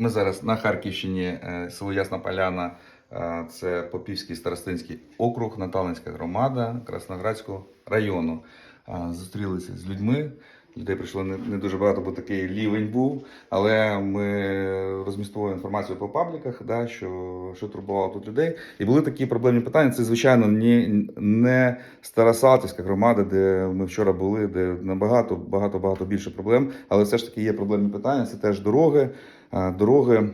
Ми зараз на Харківщині, е, село Ясна Поляна, е, це Попівський старостинський округ, Наталинська громада Красноградського району. Е, Зустрілися з людьми. Людей прийшло не, не дуже багато, бо такий лівень був. Але ми розмістували інформацію по пабліках, да, що, що турбувало тут людей. І були такі проблемні питання. Це, звичайно, не, не Старосалтівська громада, де ми вчора були, де набагато багато багато більше проблем. Але все ж таки є проблемні питання. Це теж дороги. Дороги.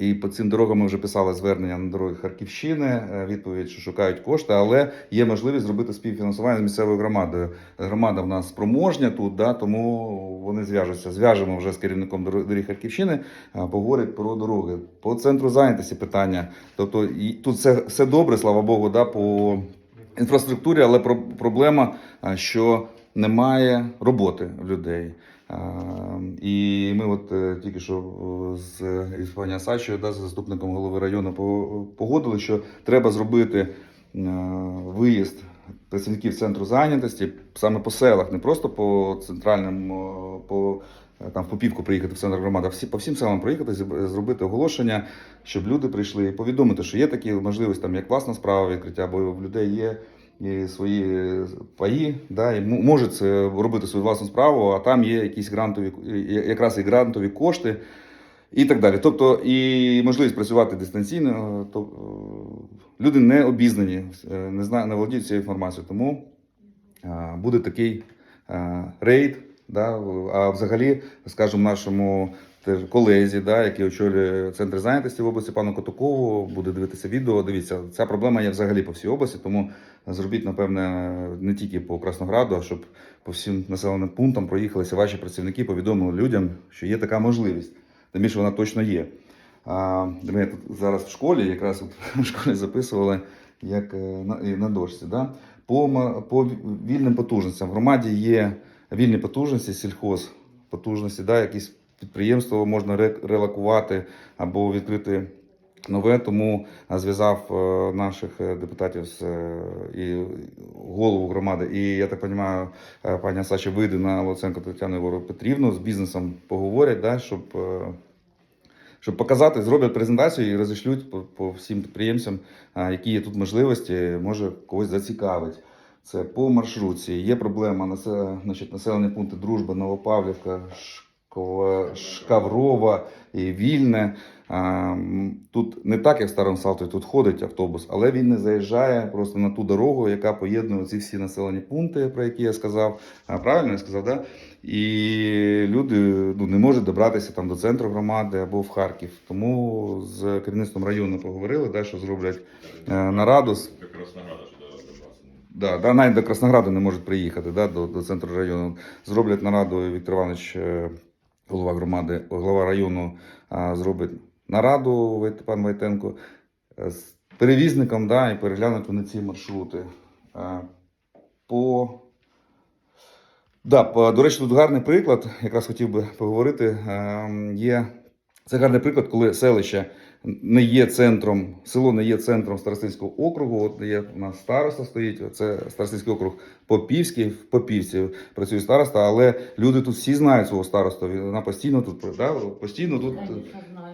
І по цим дорогам ми вже писали звернення на дороги Харківщини, е, відповідь, що шукають кошти, але є можливість зробити співфінансування з місцевою громадою. Громада в нас спроможня тут, да, тому вони зв'яжуться. Зв'яжемо вже з керівником дор- доріг Харківщини, е, поговорять про дороги. По центру зайнятості питання. Тобто і тут все, все добре, слава Богу, да, по інфраструктурі, але про, проблема, е, що немає роботи в людей. І ми от е, тільки що е, з із пані Асачою, да, з заступником голови району, по- погодили, що треба зробити е, виїзд працівників центру зайнятості саме по селах, не просто по центральним, е, по там в Попівку приїхати в центр громади, а всі по всім селам приїхати, зробити оголошення, щоб люди прийшли і повідомити, що є такі можливості, там як власна справа відкриття, бо в людей є і свої паї, да, і м- можуть це робити свою власну справу, а там є якісь грантові, якраз і грантові кошти. І так далі. Тобто і можливість працювати дистанційно. То, е, люди не обізнані, е, не знаю, не володіють цією інформацією. Тому е, буде такий е, рейд. Да, а взагалі, скажімо, нашому колезі, да, який очолює центр зайнятості в області, пану Котукову, буде дивитися відео. Дивіться, ця проблема є взагалі по всій області, тому зробіть, напевне, не тільки по Краснограду, а щоб по всім населеним пунктам проїхалися ваші працівники, повідомили людям, що є така можливість. Тим більше вона точно є. А, ми тут зараз в школі, якраз от в школі записували як е, на, на дошці. Да? По, по вільним потужностям. В громаді є вільні потужності, сільхоз потужності, да? якісь підприємства можна ре- релокувати або відкрити нове. Тому зв'язав е, наших е, депутатів з е, і голову громади. І я так розумію, е, пані Сача вийде на Луценко Тетяну Євору Петрівну з бізнесом поговорять, да? щоб. е, щоб показати, зроблять презентацію і розішлють по, по всім підприємцям, які є тут можливості, може когось зацікавить. Це по маршрутці. Є проблема значить, населені пункти Дружба, Новопавлівка, Шкаврова і Вільне. Тут не так, як в Старому Салтові, тут ходить автобус, але він не заїжджає просто на ту дорогу, яка поєднує ці всі населені пункти, про які я сказав. Правильно я сказав, да? І люди ну, не можуть добратися там до центру громади або в Харків. Тому з керівництвом району поговорили, да, що зроблять е, нараду. з- До Краснограда ж до- добратися. Да, да, навіть до Краснограду не можуть приїхати да, до, до центру району. Зроблять нараду Віктор Іванович, е, голова громади, голова району, зробить нараду пан Войтенко е, з перевізником да, і переглянуть вони ці маршрути. Е, По Да, по- до речі, тут гарний приклад, якраз хотів би поговорити. ем, Є це гарний приклад, коли селище не є центром, село не є центром Старостинського округу. От є у нас староста стоїть. Це Старостинський округ Попівський, в Попівці працює староста, але люди тут всі знають свого старосту. Він- Вона постійно тут да, постійно тут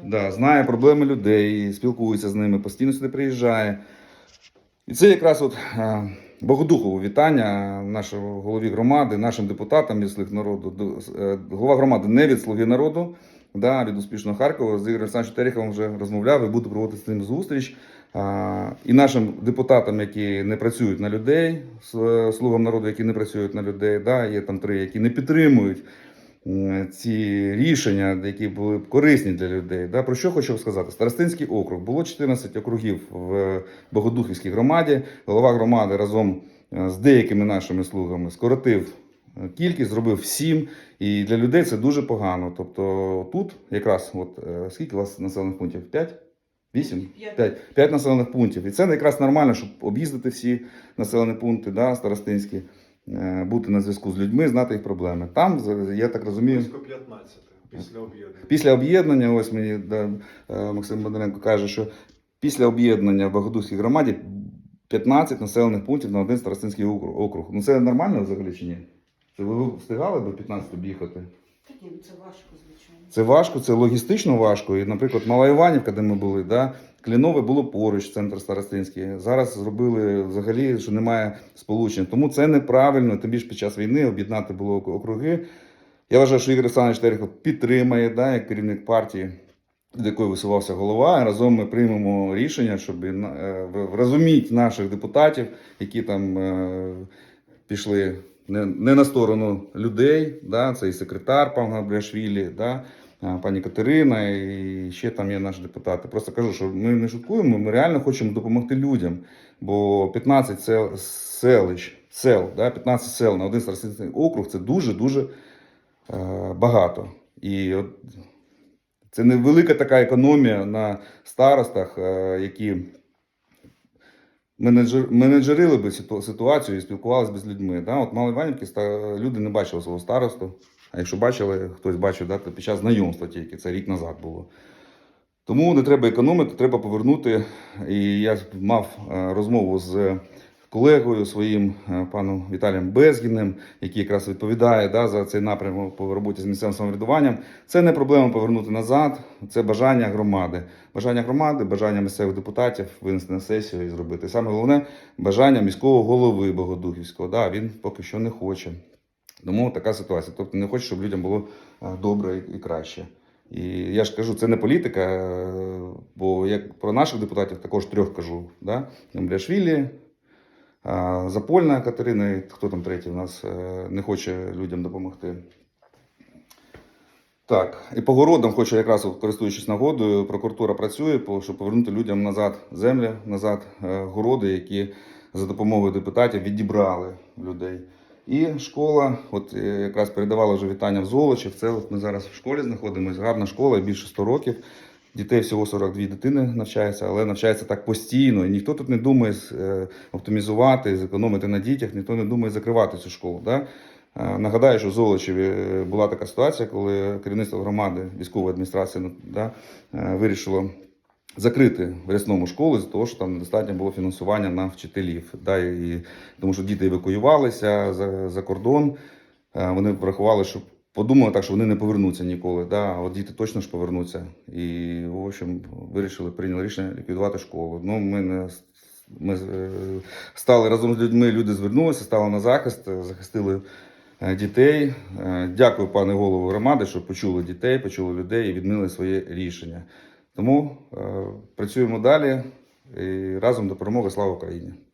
да, знає проблеми людей, спілкується з ними, постійно сюди приїжджає. І це якраз от е, богодухове вітання нашого голові громади, нашим депутатам від «Слуг народу. Е, Голова громади не від слуги народу, да, від успішного Харкова. З Ігорем Олександровичем Тереховим вже розмовляв і буду проводити з ним зустріч. А, І нашим депутатам, які не працюють на людей, слугам народу, які не працюють на людей, да, є там три, які не підтримують ці рішення, які були б корисні для людей. Да? Про що хочу сказати? Старостинський округ. Було 14 округів в Богодухівській громаді. Голова громади разом е, з деякими нашими слугами скоротив е, кількість, зробив сім. І для людей це дуже погано. Тобто тут якраз, от е, скільки у вас населених пунктів? П'ять? Вісім? П'ять. П'ять. П'ять населених пунктів. І це якраз нормально, щоб об'їздити всі населені пункти, да, старостинські, е, бути на зв'язку з людьми, знати їх проблеми. Там, я так розумію, Близько 15 після об'єднання. Після об'єднання, ось мені да, е, Максим Бондаренко каже, що після об'єднання в Богодухській громаді 15 населених пунктів на один старостинський округ. округ. Ну це нормально взагалі чи ні? Це ви встигали до 15 об'їхати? Ні, це важко, звичайно. Це важко, це логістично важко. І, наприклад, Мала Іванівка, де ми були, да, Клінове було поруч, центр Старостинський. Зараз зробили взагалі, що немає сполучень. Тому це неправильно, тим більше під час війни об'єднати було округи. Я вважаю, що Ігор Олександрович Терехов підтримає, да, як керівник партії, до якої висувався голова. Разом ми приймемо рішення, щоб е, врозуміти наших депутатів, які там е, пішли не, не на сторону людей. Да, це і секретар пан Габріашвілі, да, пані Катерина, і ще там є наші депутати. Просто кажу, що ми не шуткуємо, ми реально хочемо допомогти людям. Бо 15 сел, селищ, сел, да, 15 сел на один старостинський округ це дуже-дуже е, багато. І от це невелика така економія на старостах, е, які менеджер, менеджерили би ситуацію і спілкувалися би з людьми. Да? От Мали Іванівки люди не бачили свого старосту. А якщо бачили, хтось бачив, да, то під час знайомства тільки, це рік назад було. Тому не треба економити, треба повернути. І я мав е, розмову з колегою своїм е, паном Віталієм Безгіним, який якраз відповідає да, за цей напрямок по роботі з місцевим самоврядуванням. Це не проблема повернути назад, це бажання громади. Бажання громади, бажання місцевих депутатів винести на сесію і зробити. Саме головне бажання міського голови Богодухівського. Да, він поки що не хоче. Тому така ситуація. Тобто не хоче, щоб людям було е, добре і краще. І я ж кажу, це не політика, е, бо як про наших депутатів також трьох кажу. Да? Мбляшвілі, а, Запольна Катерина, хто там третій у нас е, не хоче людям допомогти. Так, і по городам хочу якраз, користуючись нагодою, прокуратура працює, щоб повернути людям назад землі, назад е, городи, які за допомогою депутатів відібрали людей. І школа, от е, якраз передавала вже вітання в Золочів. Це от ми зараз в школі знаходимося. Гарна школа, більше 100 років. Дітей всього 42 дитини навчається, але навчається так постійно. І ніхто тут не думає е, оптимізувати, зекономити на дітях, ніхто не думає закривати цю школу. Да? Е, Нагадаю, що в Золочеві е, була така ситуація, коли керівництво громади, військової адміністрації ну, да, вирішило закрити в рясному школу з того, що там недостатньо було фінансування на вчителів. Да, і, тому що діти евакуювалися за, за кордон. Вони врахували, що подумали так, що вони не повернуться ніколи. Да, а от діти точно ж повернуться. І, в общем, вирішили, прийняли рішення ліквідувати школу. Ну, ми не ми е, стали разом з людьми, люди звернулися, стали на захист, е, захистили е, дітей. Дякую, пане голову громади, що почули дітей, почули людей і відмінили своє рішення. Тому працюємо далі і разом до перемоги. Слава Україні!